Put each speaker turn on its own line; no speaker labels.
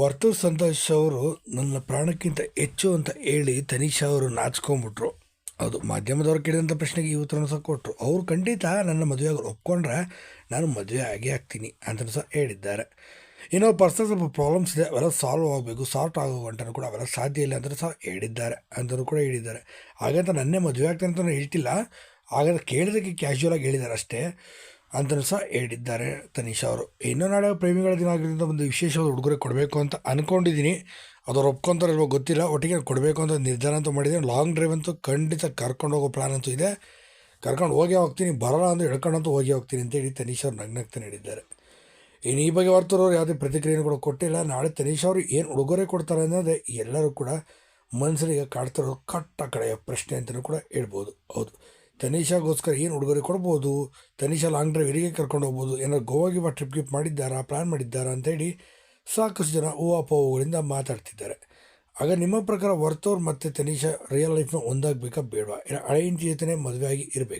ವರ್ತೂರ್ ಸಂತೋಷ್ ಅವರು ನನ್ನ ಪ್ರಾಣಕ್ಕಿಂತ ಹೆಚ್ಚು ಅಂತ ಹೇಳಿ ತನಿಷಾ ಅವರು ನಾಚ್ಕೊಂಬಿಟ್ರು. ಅದು ಮಾಧ್ಯಮದವ್ರು ಕೇಳಿದಂಥ ಪ್ರಶ್ನೆಗೆ ಈ ಉತ್ತರನ ಸಹ ಕೊಟ್ಟರು ಅವರು ಖಂಡಿತ ನನ್ನ ಮದುವೆ ಆಗಲು ಒಪ್ಕೊಂಡ್ರೆ ನಾನು ಮದುವೆ ಆಗೇ ಆಗ್ತೀನಿ ಅಂತಲೂ ಸಹ ಹೇಳಿದ್ದಾರೆ. ಏನೋ ಪರ್ಸನಲ್ ಸ್ವಲ್ಪ ಪ್ರಾಬ್ಲಮ್ಸ್ ಇದೆ, ಅವೆಲ್ಲ ಸಾಲ್ವ್ ಆಗಬೇಕು, ಸಾರ್ಟ್ ಆಗೋ ಗಂಟನೂ ಕೂಡ ಅವೆಲ್ಲ ಸಾಧ್ಯ ಇಲ್ಲ ಅಂತಲೂ ಸಹ ಹೇಳಿದ್ದಾರೆ ಅಂತಲೂ ಕೂಡ ಹೇಳಿದ್ದಾರೆ. ಹಾಗಂತ ನನ್ನೇ ಮದುವೆ ಆಗ್ತಾನೆ ಅಂತ ಹೇಳ್ತಿಲ್ಲ, ಹಾಗಾದ್ರೆ ಕೇಳಿದಕ್ಕೆ ಕ್ಯಾಶುವಲ್ ಆಗಿ ಹೇಳಿದ್ದಾರೆ ಅಷ್ಟೇ. ಅಂತಲೂ ಸಹ ಹೇಳಿದ್ದಾರೆ ತನಿಷಾ ಅವರು. ಇನ್ನೂ ನಾಳೆ ಪ್ರೇಮಿಗಳ ದಿನ ಆಗಿರೋದ್ರಿಂದ ಒಂದು ವಿಶೇಷವಾದ ಉಡುಗೊರೆ ಕೊಡಬೇಕು ಅಂತ ಅಂದ್ಕೊಂಡಿದ್ದೀನಿ ಅದವ್ರು ಒಪ್ಕೊತಾರೆ ಇಲ್ವೋ ಗೊತ್ತಿಲ್ಲ. ಒಟ್ಟಿಗೆ ಕೊಡಬೇಕು ಅಂತ ನಿರ್ಧಾರ ಅಂತ ಮಾಡಿದ್ದೀನಿ. ಲಾಂಗ್ ಡ್ರೈವ್ ಅಂತೂ ಖಂಡಿತ ಕರ್ಕೊಂಡು ಹೋಗೋ ಪ್ಲ್ಯಾನ್ ಅಂತೂ ಇದೆ. ಕರ್ಕೊಂಡು ಹೋಗೇ ಹೋಗ್ತೀನಿ. ಬರೋಲ್ಲ ಅಂತ ಹೇಳ್ಕೊಂಡಂತೂ ಹೋಗಿ ಹೋಗ್ತೀನಿ ಅಂತೇಳಿ ತನಿಷ್ ಅವರು ನಗ್ನಗ್ತಾನೆ ಹೇಳಿದ್ದಾರೆ. ಇನ್ನು ಈ ಬಗ್ಗೆ ಹೊರತುರವ್ರು ಯಾವುದೇ ಪ್ರತಿಕ್ರಿಯೆನೂ ಕೂಡ ಕೊಟ್ಟಿಲ್ಲ. ನಾಳೆ ತನಿಷ್ ಅವರು ಏನು ಉಡುಗೊರೆ ಕೊಡ್ತಾರೆ ಅನ್ನೋದೇ ಎಲ್ಲರೂ ಕೂಡ ಮನಸ್ಸಿಗೆ ಕಾಡ್ತಿರೋ ಕಟ್ಟ ಕಡೆಯ ಪ್ರಶ್ನೆ ಅಂತಲೂ ಕೂಡ ಹೇಳ್ಬೋದು. ಹೌದು. ತನಿಷಾಗೋಸ್ಕರ ಏನು ಉಡುಗೊರೆ ಕೊಡ್ಬೋದು? ತನಿಷಾ ಲಾಂಗ್ ಡ್ರೈವ್ ಎಲ್ಲಿಗೆ ಕರ್ಕೊಂಡು ಹೋಗ್ಬೋದು? ಏನಾದ್ರು ಗೋವಾಗೆ ಬಾ ಟ್ರಿಪ್ ಗಿಪ್ ಮಾಡಿದ್ದಾರಾ? ಪ್ಲ್ಯಾನ್ ಮಾಡಿದ್ದಾರಾ ಅಂತೇಳಿ ಸಾಕಷ್ಟು ಜನ ಊಹಾಪೋಹಗಳಿಂದ ಮಾತಾಡ್ತಿದ್ದಾರೆ. ಆಗ ನಿಮ್ಮ ಪ್ರಕಾರ ವರ್ತೋರ್ ಮತ್ತು ತನಿಷಾ ರಿಯಲ್ ಲೈಫ್ನ ಒಂದಾಗಬೇಕಾ ಬೇಡವಾ? ಏನೋ ಹೆಂಡತಿ ಜೊತೆನೇ ಮದುವೆ ಆಗಿ ಇರಬೇಕು.